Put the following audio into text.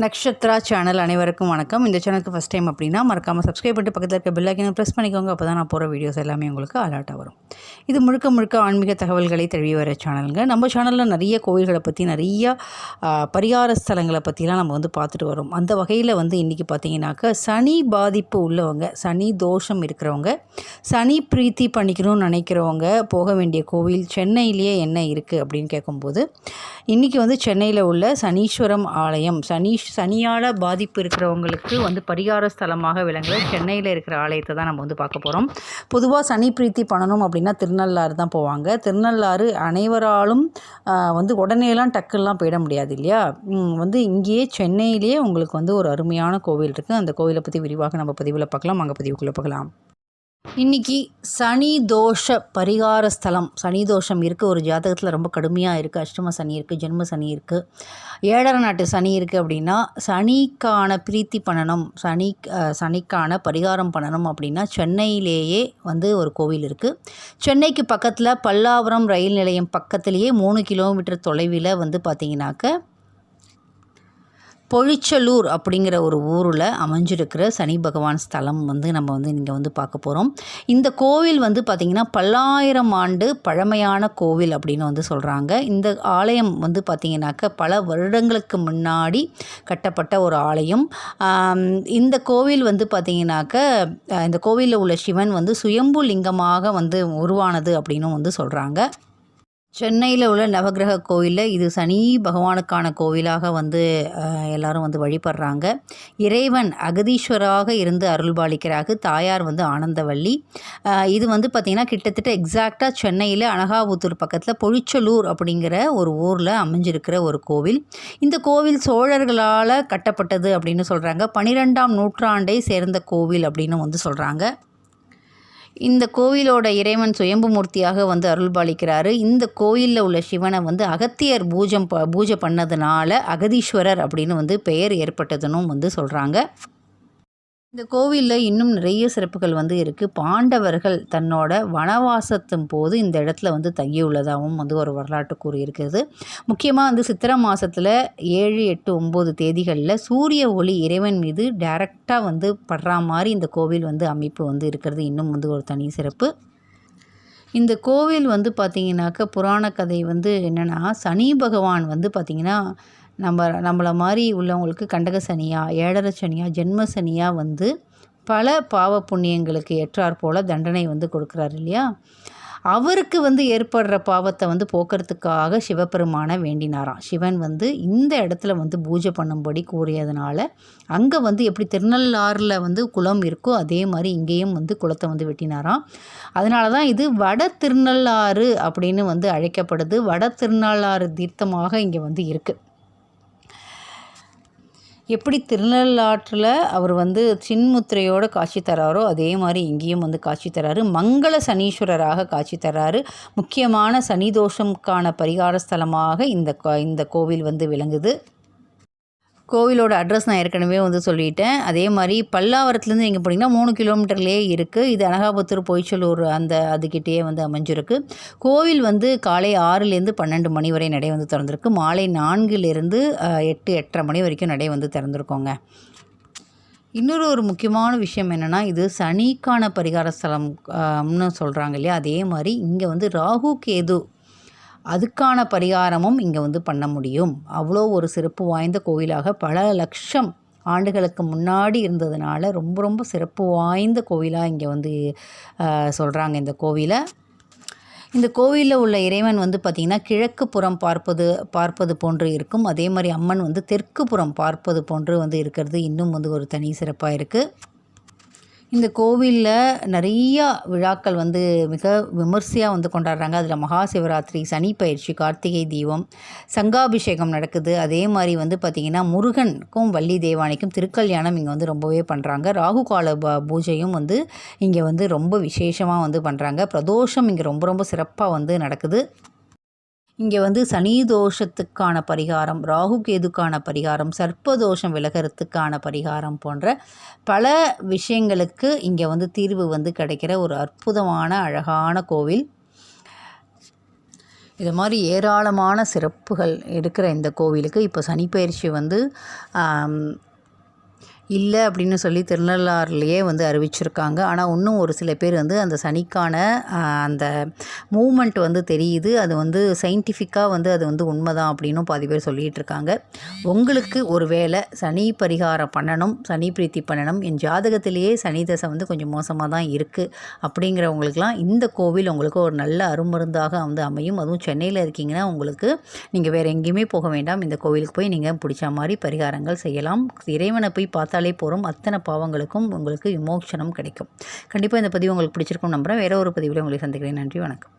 Nakshatra channel அனைவருக்கும் வணக்கம். இந்த சேனலுக்கு ஃபஸ்ட் டைம் அப்படின்னா மறக்காமல் சப்ஸ்கிரைப் பண்ணிட்டு பக்கத்தில் இருக்க பெல் ப்ரெஸ் பண்ணிக்கோங்க. அப்போ தான் நான் போகிற வீடியோஸ் எல்லாமே உங்களுக்கு அலர்ட்டாக வரும். இது முழுக்க முழுக்க ஆன்மீக தகவல்களை தெரிய வர சேனலுங்க நம்ம சேனலில் நிறைய கோவில்களை பற்றி நிறைய பரிகார ஸ்தலங்களை பற்றிலாம் நம்ம வந்து பார்த்துட்டு வரோம். அந்த வகையில் வந்து இன்றைக்கி பார்த்தீங்கன்னாக்கா சனி பாதிப்பு உள்ளவங்க சனி தோஷம் இருக்கிறவங்க சனி பிரீத்தி பண்ணிக்கணும்னு நினைக்கிறவங்க போக வேண்டிய கோவில் சென்னையிலேயே என்ன இருக்குது அப்படின்னு கேட்கும்போது இன்றைக்கி வந்து சென்னையில் உள்ள சனீஸ்வரம் ஆலயம் சனி சனியால் பாதிப்பு இருக்கிறவங்களுக்கு வந்து பரிகார ஸ்தலமாக விளங்குற சென்னையில் இருக்கிற ஆலயத்தை தான் நம்ம வந்து பார்க்க போகிறோம் பொதுவாக சனி பிரீத்தி பண்ணணும் அப்படின்னா திருநள்ளாறு தான் போவாங்க. திருநள்ளாறு அனைவராலும் வந்து உடனேலாம் டக்குலாம் போயிட முடியாது இல்லையா? வந்து இங்கேயே சென்னையிலேயே உங்களுக்கு வந்து ஒரு அருமையான கோவில் இருக்குது அந்த கோவிலை பற்றி விரிவாக நம்ம பதிவில் பார்க்கலாம். அங்கே பதிவுக்குள்ளே பார்க்கலாம் இன்னைக்கு சனி தோஷ பரிகார ஸ்தலம். சனி தோஷம் இருக்குது ஒரு ஜாதகத்தில் ரொம்ப கடுமையாக இருக்குது அஷ்டம சனி இருக்குது ஜென்ம சனி இருக்குது ஏழரை நாட்டு சனி இருக்குது அப்படின்னா சனிக்கான பிரீத்தி பண்ணணும். சனி சனிக்கான பரிகாரம் பண்ணணும் அப்படின்னா சென்னையிலேயே வந்து ஒரு கோவில் இருக்குது சென்னைக்கு பக்கத்தில் பல்லாவரம் ரயில் நிலையம் பக்கத்துலேயே மூணு கிலோமீட்டர் தொலைவில் வந்து பார்த்திங்கனாக்க பொழிச்சலூர் அப்படிங்கிற ஒரு ஊரில் அமைஞ்சிருக்கிற சனி பகவான் ஸ்தலம் வந்து நம்ம வந்து இங்கே வந்து பார்க்க போகிறோம் இந்த கோவில் வந்து பார்த்திங்கன்னா பல்லாயிரம் ஆண்டு பழமையான கோவில் அப்படின்னு வந்து சொல்கிறாங்க இந்த ஆலயம் வந்து பார்த்திங்கனாக்க பல வருடங்களுக்கு முன்னாடி கட்டப்பட்ட ஒரு ஆலயம். இந்த கோவில் வந்து பார்த்திங்கனாக்க இந்த கோவிலில் உள்ள சிவன் வந்து சுயம்பு லிங்கமாக வந்து உருவானது அப்படின்னு வந்து சொல்கிறாங்க சென்னையில் உள்ள நவக்கிரக கோவிலில் இது சனி பகவானுக்கான கோவிலாக வந்து எல்லாரும் வந்து வழிபடுறாங்க. இறைவன் அகதீஸ்வராக இருந்து அருள்பாலிக்கிறாக தாயார் வந்து ஆனந்தவள்ளி. இது வந்து பார்த்திங்கன்னா கிட்டத்தட்ட எக்ஸாக்டாக சென்னையில் அனகாபுத்தூர் பக்கத்தில் பொழிச்சலூர் அப்படிங்கிற ஒரு ஊரில் அமைஞ்சிருக்கிற ஒரு கோவில். இந்த கோவில் சோழர்களால் கட்டப்பட்டது அப்படின்னு சொல்கிறாங்க பனிரெண்டாம் நூற்றாண்டை சேர்ந்த கோவில் அப்படின்னு வந்து சொல்கிறாங்க இந்த கோவிலோட இறைவன் சுயம்பு மூர்த்தியாக வந்து அருள்பாலிக்கிறாரு. இந்த கோயிலில் உள்ள சிவனை வந்து அகத்தியர் பூஜம் ப பூஜை பண்ணதுனால அகதீஸ்வரர் அப்படின்னு வந்து பெயர் ஏற்பட்டதுன்னு வந்து சொல்கிறாங்க இந்த கோவிலில் இன்னும் நிறைய சிறப்புகள் வந்து இருக்குது பாண்டவர்கள் தன்னோட வனவாசத்தின் போது இந்த இடத்துல வந்து தங்கியுள்ளதாகவும் வந்து ஒரு வரலாற்று கூறு இருக்குது முக்கியமாக வந்து சித்திரை மாதத்தில் ஏழு எட்டு ஒம்பது தேதிகளில் சூரிய ஒளி இறைவன் மீது டைரெக்டாக வந்து படுற மாதிரி இந்த கோவில் வந்து அமைப்பு வந்து இருக்கிறது. இன்னும் வந்து ஒரு தனி சிறப்பு. இந்த கோவில் வந்து பார்த்திங்கனாக்கா புராண கதை வந்து என்னென்னா சனி பகவான் வந்து பார்த்திங்கன்னா நம்ம நம்மளை மாதிரி உள்ளவங்களுக்கு கண்டக சனியா ஏழரை சனியா ஜென்ம சனியா வந்து பல பாவ புண்ணியங்களுக்கு ஏற்றாற் போல தண்டனை வந்து கொடுக்குறாரு இல்லையா? அவருக்கு வந்து ஏற்படுற பாவத்தை வந்து போக்குறதுக்காக சிவபெருமானை வேண்டினாராம். சிவன் வந்து இந்த இடத்துல வந்து பூஜை பண்ணும்படி கூறியதுனால அங்கே வந்து எப்படி திருநள்ளாறில் வந்து குளம் இருக்கோ அதே மாதிரி இங்கேயும் வந்து குளத்தை வந்து வெட்டினாராம். அதனால தான் இது வட திருநள்ளாறு அப்படின்னு வந்து அழைக்கப்படுது. வட திருநள்ளாறு தீர்த்தமாக இங்கே வந்து இருக்குது எப்படி திருநள்ளாற்றில் அவர் வந்து சின்முத்திரையோட காட்சி தராரோ அதே மாதிரி இங்கேயும் வந்து காட்சி தராரு. மங்கள சனீஸ்வரராக காட்சி தராரு. முக்கியமான சனி தோஷம்க்கான பரிகார ஸ்தலமாக இந்த கோ- இந்த கோவில் வந்து விளங்குது. கோவிலோட அட்ரஸ் நான் ஏற்கனவே வந்து சொல்லிட்டேன். அதே மாதிரி பல்லாவரத்துலேருந்து நீங்கள் போனீங்கன்னா மூணு கிலோமீட்டர்லேயே இருக்குது இது அனகாபுத்தூர் பொய்ச்சலூர் அந்த அதுக்கிட்டேயே வந்து அமைஞ்சிருக்கு. கோவில் வந்து காலை ஆறுலேருந்து பன்னெண்டு மணி வரை நடை வந்து திறந்திருக்கு. மாலை நான்குலேருந்து எட்டு எட்டரை மணி வரைக்கும் நடை வந்து திறந்துருக்கோங்க. இன்னொரு ஒரு முக்கியமான விஷயம் என்னென்னா இது சனிக்கான பரிகார ஸ்தலம்னு சொல்கிறாங்க இல்லையா? அதே மாதிரி இங்கே வந்து ராகு கேது அதுக்கான பரிகாரமும் இங்கே வந்து பண்ண முடியும். அவ்வளோ ஒரு சிறப்பு வாய்ந்த கோவிலாக பல லட்சம் ஆண்டுகளுக்கு முன்னாடி இருந்ததுனால ரொம்ப ரொம்ப சிறப்பு வாய்ந்த கோவிலாக இங்கே வந்து சொல்கிறாங்க இந்த கோவிலை. இந்த கோவிலில் உள்ள இறைவன் வந்து பார்த்திங்கன்னா கிழக்கு புறம் பார்ப்பது பார்ப்பது போன்று இருக்கும். அதே மாதிரி அம்மன் வந்து தெற்கு புறம் பார்ப்பது போன்று வந்து இருக்கிறது. இன்னும் வந்து ஒரு தனி சிறப்பாக இருக்குது இந்த கோவிலில் நிறையா விழாக்கள் வந்து மிக விமர்சையாக வந்து கொண்டாடுறாங்க. அதில் மகா சிவராத்திரி சனி பயிற்சி கார்த்திகை தீபம் சங்காபிஷேகம் நடக்குது. அதே மாதிரி வந்து பார்த்திங்கன்னா முருகனுக்கும் வள்ளி தேவானைக்கும் திருக்கல்யாணம் இங்கே வந்து ரொம்பவே பண்ணுறாங்க ராகு கால ப பூஜையும் வந்து இங்கே வந்து ரொம்ப விசேஷமாக வந்து பண்ணுறாங்க பிரதோஷம் இங்கே ரொம்ப ரொம்ப சிறப்பாக வந்து நடக்குது. இங்கே வந்து சனி தோஷத்துக்கான பரிகாரம் ராகு கேதுக்கான பரிகாரம் சர்ப்பதோஷம் விலகிறதுக்கான பரிகாரம் போன்ற பல விஷயங்களுக்கு இங்கே வந்து தீர்வு வந்து கிடைக்கிற ஒரு அற்புதமான அழகான கோவில். இது மாதிரி ஏராளமான சிறப்புகள் இருக்கிற இந்த கோவிலுக்கு இப்போ சனிப்பெயர்ச்சி வந்து இல்லை அப்படின்னு சொல்லி திருநள்ளாறுலேயே வந்து அறிவிச்சிருக்காங்க. ஆனால் இன்னும் ஒரு சில பேர் வந்து அந்த சனிக்கான அந்த மூமெண்ட் வந்து தெரியுது. அது வந்து சயின்டிஃபிக்காக வந்து அது வந்து உண்மைதான் அப்படின்னும் பாதி பேர் சொல்லிகிட்டு இருக்காங்க. உங்களுக்கு ஒரு வேளை சனி பரிகாரம் பண்ணணும் சனி பிரீத்தி பண்ணணும் என் ஜாதகத்திலேயே சனி தசை வந்து கொஞ்சம் மோசமாக தான் இருக்குது அப்படிங்கிறவங்களுக்குலாம் இந்த கோவில் உங்களுக்கு ஒரு நல்ல அருமருந்தாக வந்து அமையும். அதுவும் சென்னையில் இருக்கீங்கன்னா உங்களுக்கு நீங்கள் வேறு எங்கேயுமே போக வேண்டாம். இந்த கோவிலுக்கு போய் நீங்கள் பிடிச்ச மாதிரி பரிகாரங்கள் செய்யலாம். இறைவனை போய் பார்த்து பார்த்தாலே போகிறோம் அத்தனை பாவங்களுக்கும் உங்களுக்கு விமோச்சனம் கிடைக்கும். கண்டிப்பாக இந்த பதிவு உங்களுக்கு பிடிச்சிருக்கும் நம்புகிறேன் வேற ஒரு பதிவில் உங்களை சந்திக்கிறேன். நன்றி வணக்கம்.